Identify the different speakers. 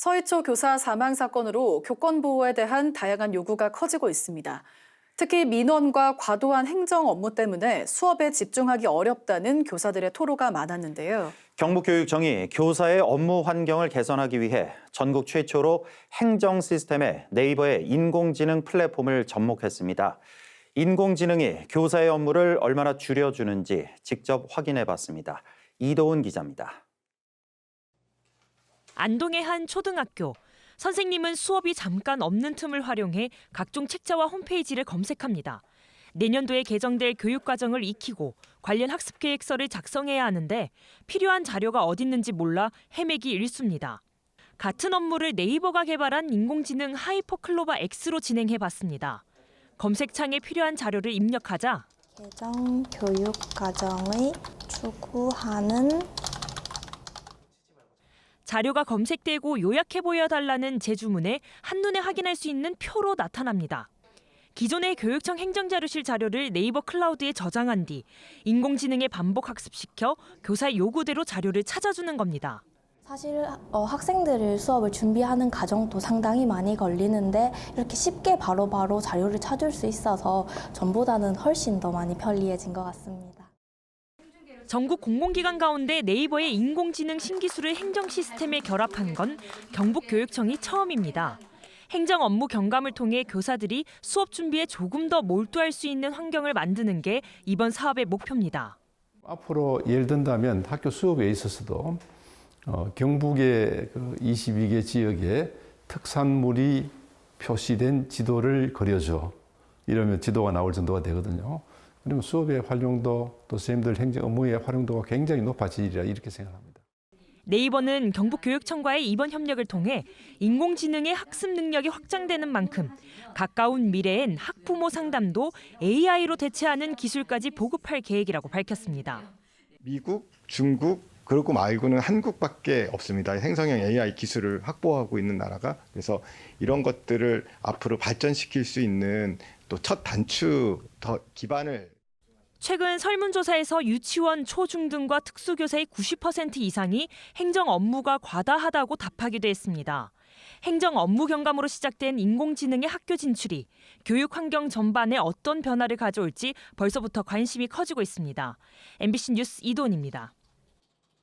Speaker 1: 서희초 교사 사망 사건으로 교권 보호에 대한 다양한 요구가 커지고 있습니다. 특히 민원과 과도한 행정 업무 때문에 수업에 집중하기 어렵다는 교사들의 토로가 많았는데요.
Speaker 2: 경북교육청이 교사의 업무 환경을 개선하기 위해 전국 최초로 행정 시스템에 네이버의 인공지능 플랫폼을 접목했습니다. 인공지능이 교사의 업무를 얼마나 줄여주는지 직접 확인해 봤습니다. 이도훈 기자입니다.
Speaker 3: 안동의 한 초등학교. 선생님은 수업이 잠깐 없는 틈을 활용해 각종 책자와 홈페이지를 검색합니다. 내년도에 개정될 교육과정을 익히고 관련 학습 계획서를 작성해야 하는데 필요한 자료가 어딨는지 몰라 헤매기 일쑤입니다. 같은 업무를 네이버가 개발한 인공지능 하이퍼클로바 X로 진행해 봤습니다. 검색창에 필요한 자료를 입력하자
Speaker 4: 개정 교육 과정의 추구하는
Speaker 3: 자료가 검색되고 요약해 보여달라는 제 주문에 한눈에 확인할 수 있는 표로 나타납니다. 기존의 교육청 행정자료실 자료를 네이버 클라우드에 저장한 뒤 인공지능에 반복 학습시켜 교사의 요구대로 자료를 찾아주는 겁니다.
Speaker 4: 사실 어, 학생들을 수업을 준비하는 과정도 상당히 많이 걸리는데 이렇게 쉽게 바로바로 자료를 찾을 수 있어서 전보다는 훨씬 더 많이 편리해진 것 같습니다.
Speaker 3: 전국 공공기관 가운데 네이버의 인공지능 신기술을 행정 시스템에 결합한 건 경북교육청이 처음입니다. 행정 업무 경감을 통해 교사들이 수업 준비에 조금 더 몰두할 수 있는 환경을 만드는 게 이번 사업의 목표입니다.
Speaker 5: 앞으로 예를 든다면 학교 수업에 있어서도 어, 경북의 그 22개 지역에 특산물이 표시된 지도를 그려줘. 이러면 지도가 나올 정도가 되거든요. 그러면 수업의 활용도 또 선생님들 행정 업무의 활용도가 굉장히 높아지리라 이렇게 생각합니다.
Speaker 3: 네이버는 경북교육청과의 이번 협력을 통해 인공지능의 학습 능력이 확장되는 만큼 가까운 미래엔 학부모 상담도 AI로 대체하는 기술까지 보급할 계획이라고 밝혔습니다.
Speaker 6: 미국, 중국 그리고 말고는 한국밖에 없습니다. 행성형 AI 기술을 확보하고 있는 나라가 그래서 이런 것들을 앞으로 발전시킬 수 있는 또 첫 단추 더 기반을
Speaker 3: 최근 설문조사에서 유치원, 초중 등과 특수교사의 90% 이상이 행정 업무가 과다하다고 답하기도 했습니다. 행정 업무 경감으로 시작된 인공지능의 학교 진출이 교육 환경 전반에 어떤 변화를 가져올지 벌써부터 관심이 커지고 있습니다. MBC 뉴스 이도은입니다.